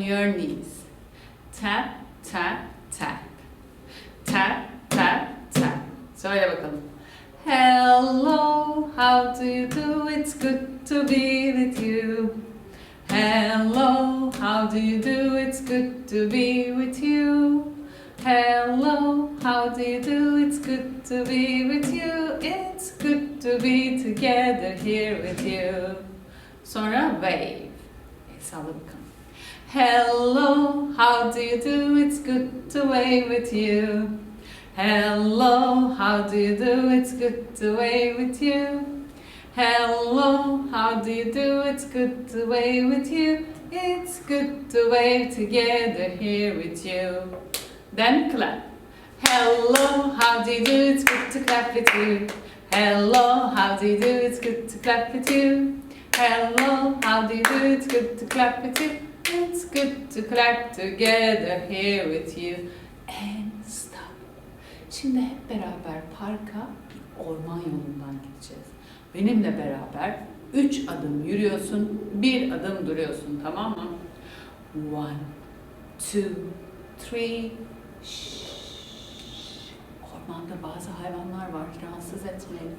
Your knees. Tap, tap, tap. Tap, tap, tap. Söyle bakalım. Hello, how do you do? It's good to be with you. Hello, how do you do? It's good to be with you. Hello, how do you do? It's good to be with you. It's good to be together here with you. Sonra wave. Bakalım. Hello, how do you do? It's good to wave with you. Hello, how do you do? It's good to wave with you. Hello, how do you do? It's good to wave with you. It's good to wave together here with you. Then clap. Hello, how do you do? It's good to clap with you. Hello, how do you do? It's good to clap with you. Hello, how do you do? It's good to clap with you. It's good to clap together here with you. And stop. Şimdi hep beraber parka bir orman yolundan gideceğiz. Benimle beraber üç adım yürüyorsun, bir adım duruyorsun tamam mı? One, two, three, shh. Ormanda bazı hayvanlar var, rahatsız etmeyin.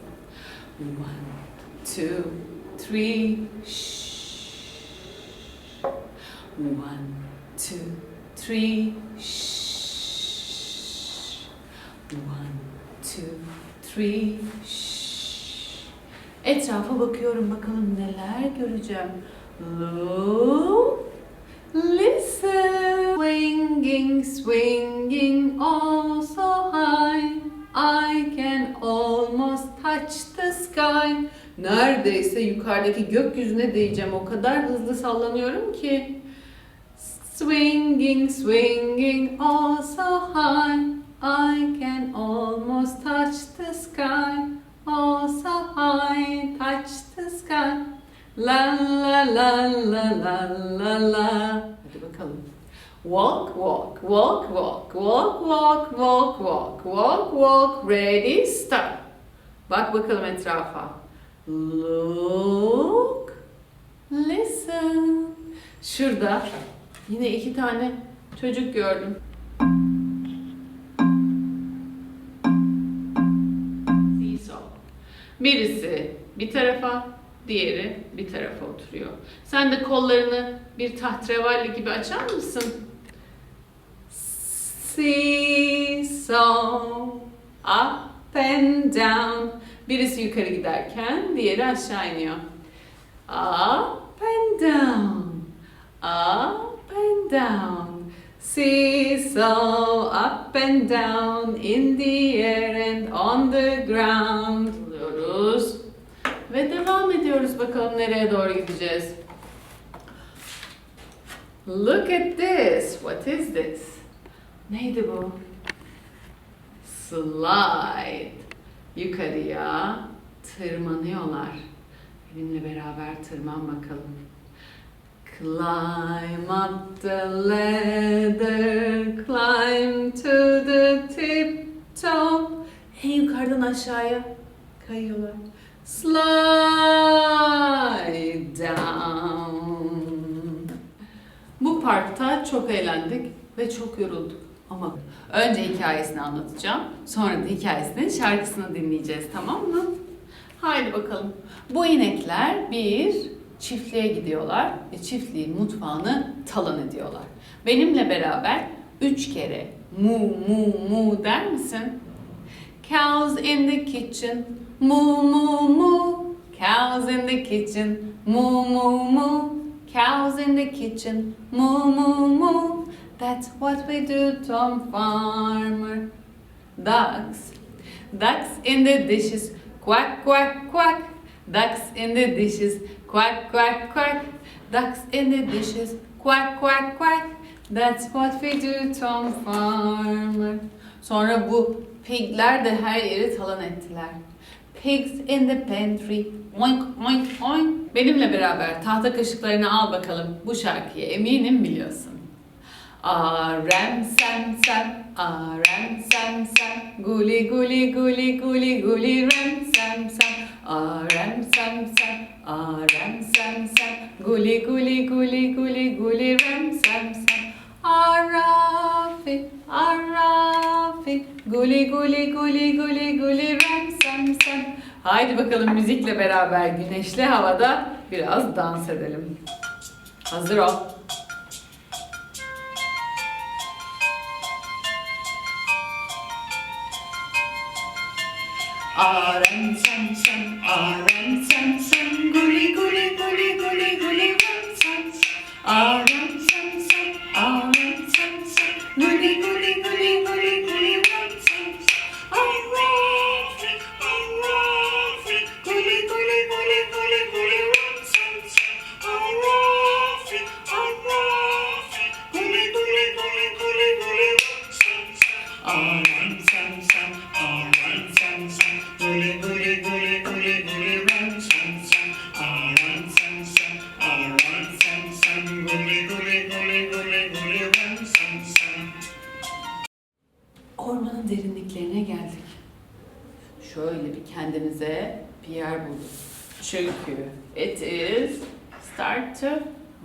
One, two, three, shh. One, two, three, shh. One, two, three, shh. Etrafa bakıyorum bakalım neler göreceğim. Look, listen. Swinging, swinging all so high. I can almost touch the sky. Neredeyse yukarıdaki gökyüzüne değeceğim. O kadar hızlı sallanıyorum ki. Swinging, swinging all so high. I can almost touch the sky. Oh, so high, touch the sky. La la la la la la la. Hadi bakalım. Walk, walk, walk, walk, walk, walk, walk, walk, walk, walk, ready, stop. Bak bakalım etrafa. Look, listen. Şurada yine iki tane çocuk gördüm. Birisi bir tarafa, diğeri bir tarafa oturuyor. Sen de kollarını bir tahtrevalli gibi açar mısın? Seesaw, up and down. Birisi yukarı giderken diğeri aşağı iniyor. Up and down, up and down. Seesaw, up and down, in the air and on the ground. Buluyoruz. Ve devam ediyoruz bakalım nereye doğru gideceğiz. Look at this. What is this? Neydi bu? Slide. Yukarıya tırmanıyorlar. Benimle beraber tırman bakalım. Climb up the ladder, climb to the tip top. En yukarıdan aşağıya kayıyorlar. Slide down. Bu parkta çok eğlendik ve çok yorulduk. Ama önce hikayesini anlatacağım. Sonra da hikayesinin şarkısını dinleyeceğiz tamam mı? Haydi bakalım. Bu inekler bir çiftliğe gidiyorlar ve çiftliğin mutfağını talan ediyorlar. Benimle beraber üç kere mu mu mu der misin? Cows in the kitchen, moo moo moo. Cows in the kitchen, moo moo moo. Cows in the kitchen, moo moo moo. That's what we do, Tom Farmer. Ducks, ducks in the dishes, quack quack quack. Ducks in the dishes, quack quack quack. Ducks in the dishes, quack quack quack. That's what we do, Tom Farmer. Sonra bu pigler de her yeri talan ettiler. Pigs in the pantry, oink oink oink. Benimle beraber tahta kaşıklarını al bakalım. Bu şarkıyı eminim biliyorsun. Arem sem sem, arem sem sem, guli guli guli guli guli rem sem sem, arem sem sem, Arem sem sem. Guli guli guli guli guli rem sem sem. Arafi, arafi. Guli guli guli guli guli rem sem sem. Haydi bakalım müzikle beraber güneşli havada biraz dans edelim. Hazır ol. Arem sem sem, arem sem Ormanın derinliklerine geldik. Şöyle bir kendimize bir yer bulduk. Çünkü it is start to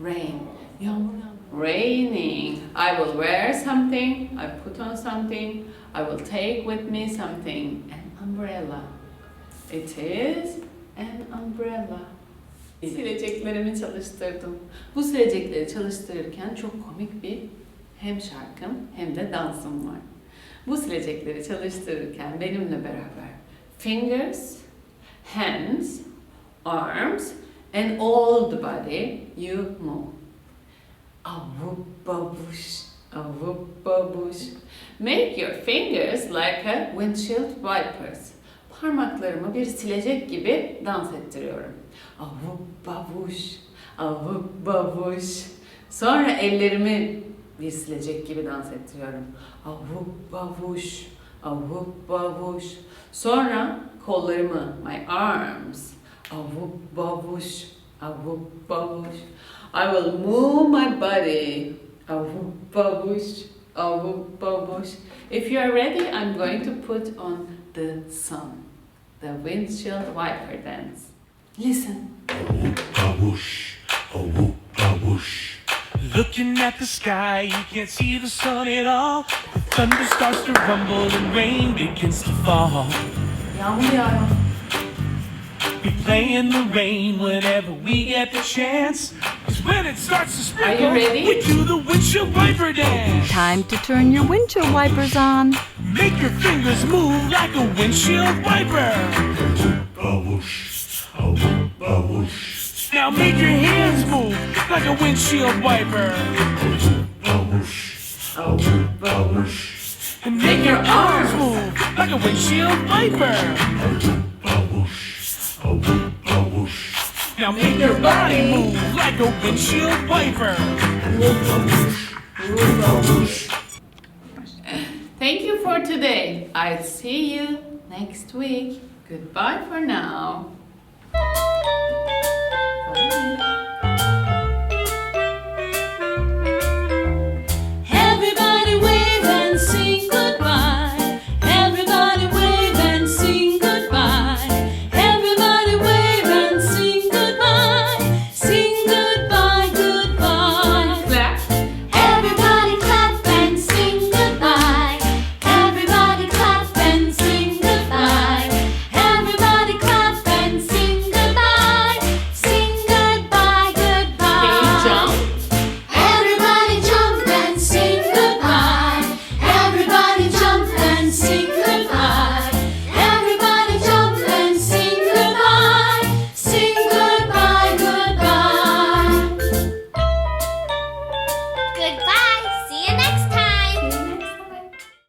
rain. Yağmur yağmur. Raining. I will wear something. I put on something. I will take with me something. An umbrella. It is an umbrella. Sileceklerimi çalıştırdım. Bu silecekleri çalıştırırken çok komik bir hem şarkım hem de dansım var. Bu silecekleri çalıştırırken benimle beraber fingers, hands, arms and all the body you move. Avup babuş, avup babuş. Make your fingers like a windshield wipers. Parmaklarımı bir silecek gibi dans ettiriyorum. Avup babuş, avup babuş. Sonra ellerimi bir silecek gibi dans ettiriyorum. Avup bavuş, avup bavuş. Sonra kollarımı, my arms, avup bavuş, avup bavuş. I will move my body, avup bavuş, avup bavuş. If you are ready, I'm going to put on the sun, the windshield wiper dance. Listen. Babush, a whoop babush. Looking at the sky, you can't see the sun at all. The thunder starts to rumble and rain begins to fall. Yağmur yağıyor. We play in the rain whenever we get the chance. Cause when it starts to Are you ready? we do the windshield wiper dance. Time to turn your windshield wipers on. Make your fingers move like a windshield wiper. Babush, a whoop babush. Now make your hands move like a windshield wiper. Babush, a whoop babush. And make your arms move like a windshield wiper. Now make your body move like a windshield wiper. Thank you for today. I'll see you next week. Goodbye for now.